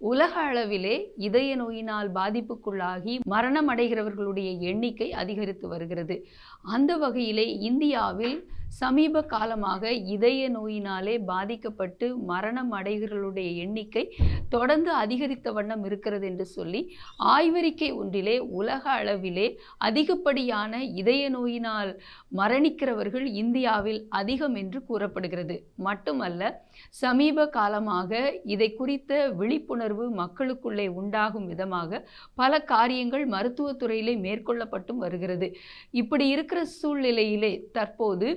உலக அளவிலே இதய நோயினால் பாதிப்புக்குள்ளாகி மரணம் அடைகிறவர்களுடைய எண்ணிக்கை அதிகரித்து வருகிறது. அந்த வகையிலே இந்தியாவில் சமீப காலமாக இதய நோயினாலே பாதிக்கப்பட்டு மரணம் அடைகிறவர்களுடைய எண்ணிக்கை தொடர்ந்து அதிகரித்த வண்ணம் இருக்கிறது என்று சொல்லி ஆய்வறிக்கை ஒன்றிலே உலக அளவிலே அதிகப்படியான இதய நோயினால் மரணிக்கிறவர்கள் இந்தியாவில் அதிகம் என்று கூறப்படுகிறது. மட்டுமல்ல சமீப காலமாக இதை குறித்த விழிப்புணர்வு மக்களுக்குள்ளே உண்டாகும் விதமாக பல காரியங்கள் மருத்துவத்துறையிலே மேற்கொள்ளப்பட்டும் வருகிறது. இப்படி இருக்கிற சூழ்நிலையிலே தற்போது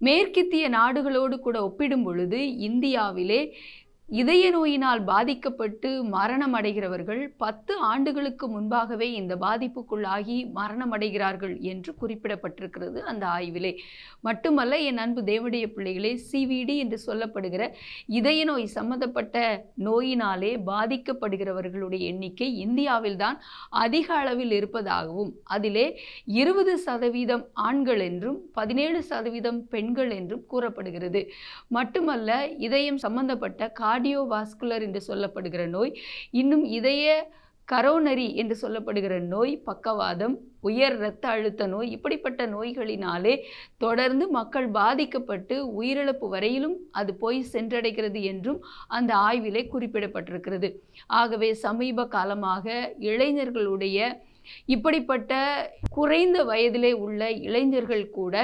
மேற்கித்திய நாடுகளோடு கூட ஒப்பிடும் பொழுது இந்தியாவிலே இதய நோயினால் பாதிக்கப்பட்டு மரணம் அடைகிறவர்கள் பத்து ஆண்டுகளுக்கு முன்பாகவே இந்த பாதிப்புக்குள்ளாகி மரணம் அடைகிறார்கள் என்று குறிப்பிடப்பட்டிருக்கிறது அந்த ஆய்விலே. மட்டுமல்ல என் அன்பு தேவடைய பிள்ளைகளே சிவிடி என்று சொல்லப்படுகிற இதய நோய் சம்பந்தப்பட்ட நோயினாலே பாதிக்கப்படுகிறவர்களுடைய எண்ணிக்கை இந்தியாவில்தான் அதிக அளவில் இருப்பதாகவும் அதிலே இருபது சதவீதம் ஆண்கள் என்றும் பதினேழு சதவீதம் பெண்கள் என்றும் கூறப்படுகிறது. மட்டுமல்ல இதயம் சம்பந்தப்பட்ட கார்டியோவாஸ்குலர் என்று சொல்லப்படுகிற நோய் இன்னும் இதய கரோனரி என்று சொல்லப்படுகிற நோய் பக்கவாதம் உயர் இரத்த அழுத்த நோய் இப்படிப்பட்ட நோய்களினாலே தொடர்ந்து மக்கள் பாதிக்கப்பட்டு உயிரிழப்பு வரையிலும் அது போய் சென்றடைகிறது என்றும் அந்த ஆய்விலே குறிப்பிடப்பட்டிருக்கிறது. ஆகவே சமீப காலமாக இளைஞர்களுடைய இப்படிப்பட்ட குறைந்த வயதிலே உள்ள இளைஞர்கள் கூட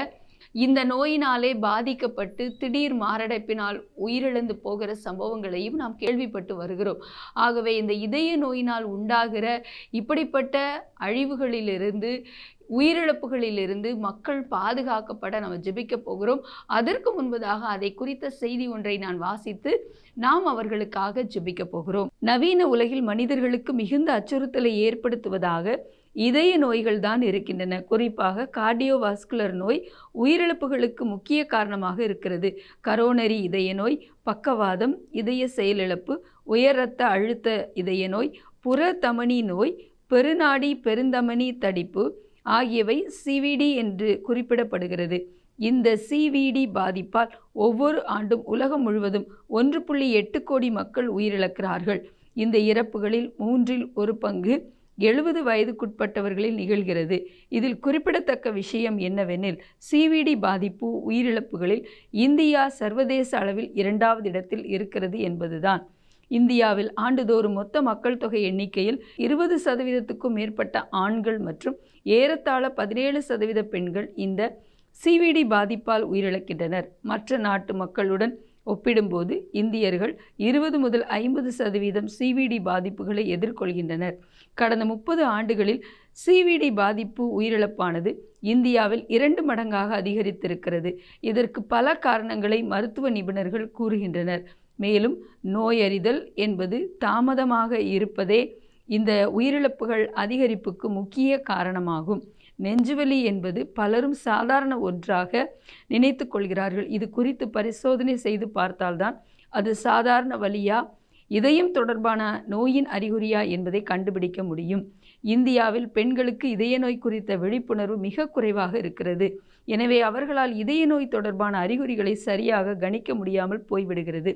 இந்த நோயினாலே பாதிக்கப்பட்டு திடீர் மாரடைப்பினால் உயிரிழந்து போகிற சம்பவங்களையும் நாம் கேள்விப்பட்டு வருகிறோம். ஆகவே இந்த இதய நோயினால் உண்டாகிற இப்படிப்பட்ட அழிவுகளிலிருந்து உயிரிழப்புகளிலிருந்து மக்கள் பாதுகாக்கப்பட நம்ம ஜெபிக்க போகிறோம். அதற்கு முன்பதாக அதை குறித்த செய்தி ஒன்றை நான் வாசித்து நாம் அவர்களுக்காக ஜெபிக்க போகிறோம். நவீன உலகில் மனிதர்களுக்கு மிகுந்த அச்சுறுத்தலை ஏற்படுத்துவதாக இதய நோய்கள் தான் இருக்கின்றன. குறிப்பாக கார்டியோவாஸ்குலர் நோய் உயிரிழப்புகளுக்கு முக்கிய காரணமாக இருக்கிறது. கரோனரி இதய நோய் பக்கவாதம் இதய செயலிழப்பு உயர் இரத்த அழுத்த இதய நோய் புற தமனி நோய் பெருநாடி பெருந்தமனி தடிப்பு ஆகியவை சிவிடி என்று குறிப்பிடப்படுகிறது. இந்த சிவிடி பாதிப்பால் ஒவ்வொரு ஆண்டும் உலகம் முழுவதும் ஒன்று புள்ளி எட்டு கோடி மக்கள் உயிரிழக்கிறார்கள். இந்த இறப்புகளில் மூன்றில் ஒரு பங்கு எழுபது வயதுக்குட்பட்டவர்களில் நிகழ்கிறது. இதில் குறிப்பிடத்தக்க விஷயம் என்னவெனில் சிவிடி பாதிப்பு உயிரிழப்புகளில் இந்தியா சர்வதேச அளவில் இரண்டாவது இடத்தில் இருக்கிறது என்பதுதான். இந்தியாவில் ஆண்டுதோறும் மொத்த மக்கள் தொகை எண்ணிக்கையில் இருபது சதவீதத்துக்கும் மேற்பட்ட ஆண்கள் மற்றும் ஏறத்தாழ பதினேழு சதவீத பெண்கள் இந்த சிவிடி பாதிப்பால் உயிரிழக்கின்றனர். மற்ற நாட்டு மக்களுடன் ஒப்பிடும்போது இந்தியர்கள் இருபது முதல் ஐம்பது சதவீதம் சிவிடி பாதிப்புகளை எதிர்கொள்கின்றனர். கடந்த முப்பது ஆண்டுகளில் சிவிடி பாதிப்பு உயிரிழப்பானது இந்தியாவில் இரண்டு மடங்காக அதிகரித்திருக்கிறது. இதற்கு பல காரணங்களை மருத்துவ நிபுணர்கள் கூறுகின்றனர். மேலும் நோயறிதல் என்பது தாமதமாக இருப்பதே இந்த உயிரிழப்புகள் அதிகரிப்புக்கு முக்கிய காரணமாகும். நெஞ்சுவலி என்பது பலரும் சாதாரண ஒன்றாக நினைத்து கொள்கிறார்கள். இது குறித்து பரிசோதனை செய்து பார்த்தால்தான் அது சாதாரண வழியா இதயம் தொடர்பான நோயின் அறிகுறியா என்பதை கண்டுபிடிக்க முடியும். இந்தியாவில் பெண்களுக்கு இதய நோய் குறித்த விழிப்புணர்வு மிக குறைவாக இருக்கிறது. எனவே அவர்களால் இதய நோய் தொடர்பான அறிகுறிகளை சரியாக கணிக்க முடியாமல் போய்விடுகிறது.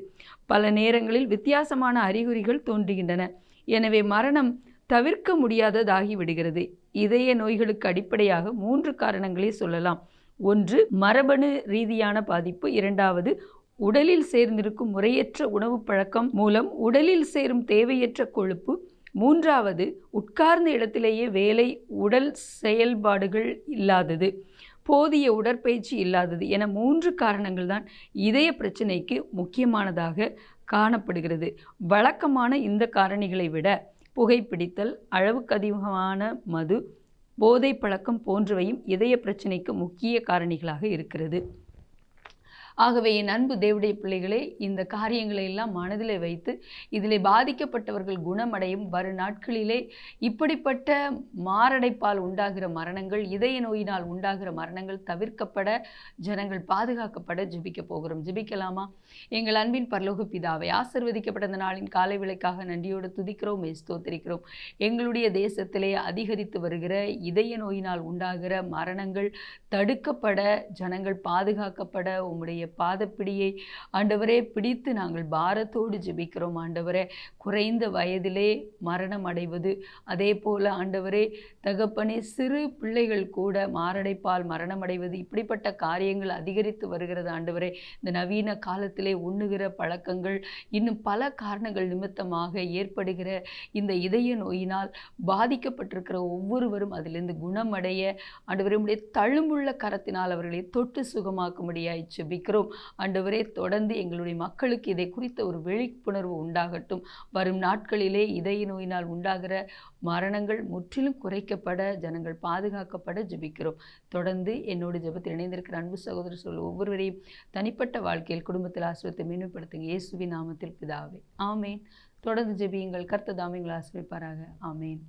பல நேரங்களில் வித்தியாசமான அறிகுறிகள் தோன்றுகின்றன. எனவே மரணம் தவிர்க்க முடியாததாகி விடுகிறது. இதய நோய்களுக்கு அடிப்படையாக மூன்று காரணங்களை சொல்லலாம். ஒன்று மரபணு ரீதியான பாதிப்பு. இரண்டாவது உடலில் சேர்ந்திருக்கும் முறையற்ற உணவு பழக்கம் மூலம் உடலில் சேரும் தேவையற்ற கொழுப்பு. மூன்றாவது உட்கார்ந்த இடத்திலேயே வேலை உடல் செயல்பாடுகள் இல்லாதது போதிய உடற்பயிற்சி இல்லாதது என மூன்று காரணங்கள் தான் இதய பிரச்சனைக்கு முக்கியமானதாக காணப்படுகிறது. வழக்கமான இந்த காரணிகளை விட புகைப்பிடித்தல் அளவுக்கு அதிகமான மது போதை பழக்கம் போன்றவையும் இதய பிரச்சனைக்கு முக்கிய காரணிகளாக இருக்கிறது. ஆகவே என் அன்பு தேவடைய பிள்ளைகளே இந்த காரியங்களை எல்லாம் மனதிலே வைத்து இதிலே பாதிக்கப்பட்டவர்கள் குணமடையும் வரும் நாட்களிலே இப்படிப்பட்ட மாரடைப்பால் உண்டாகிற மரணங்கள் இதய நோயினால் உண்டாகிற மரணங்கள் தவிர்க்கப்பட ஜனங்கள் பாதுகாக்கப்பட ஜிபிக்கப் போகிறோம். ஜிபிக்கலாமா? எங்கள் அன்பின் பரலோக பிதாவை ஆசிர்வதிக்கப்பட்ட நாளின் காலை விலைக்காக நன்றியோடு துதிக்கிறோம் ஸ்தோத்திரிக்கிறோம் எங்களுடைய தேசத்திலே அதிகரித்து வருகிற இதய நோயினால் உண்டாகிற மரணங்கள் தடுக்கப்பட ஜனங்கள் பாதுகாக்கப்பட உம்முடைய பாதப்பிடியை ஆண்டவரே பிடித்து நாங்கள் பாரத்தோடு ஜெபிக்கிறோம் ஆண்டவரே. குறைந்த வயதிலே மரணம் அடைவது. அதே போல் ஆண்டவரே தகப்பனே சிறு பிள்ளைகள் கூட மாரடைப்பால் மரணம் அடைவது. இப்படிப்பட்ட காரியங்கள் அதிகரித்து வருகிறது ஆண்டவரே. இந்த நவீன காலத்திலே உண்ணுகிற பழக்கங்கள் இன்னும் பல காரணங்கள் நிமித்தமாக ஏற்படுகிற இந்த இதய நோயினால் பாதிக்கப்பட்டிருக்கிற ஒவ்வொருவரும் அதிலிருந்து குணமடைய ஆண்டவரே தழும்புள்ள கரத்தினால் அவர்களை தொட்டு சுகமாக்கும்படியாய் ஜெபிக்கிறோம். ஆண்டவரே தொடர்ந்து எங்களுடைய மக்களுக்கு இதை குறித்த ஒரு விழிப்புணர்வு உண்டாகட்டும். வரும் நாட்களிலே இதய நோயினால் உண்டாகிற மரணங்கள் முற்றிலும் குறைக்கப்பட ஜனங்கள் பாதுகாக்கப்பட ஜெபிக்கிறோம். தொடர்ந்து என்னோடு ஜெபத்தில் இணைந்திருக்கிற அன்பு சகோதரர் சொல் ஒவ்வொருவரையும் தனிப்பட்ட வாழ்க்கையில் குடும்பத்தில் ஆசிரியத்தை மேன்மைப்படுத்துங்க. இயேசுவி நாமத்தில் பிதாவே. ஆமேன். தொடர்ந்து ஜெபியுங்கள். கர்த்ததாமிங்களை ஆசிரியப்பாராக ஆமேன்.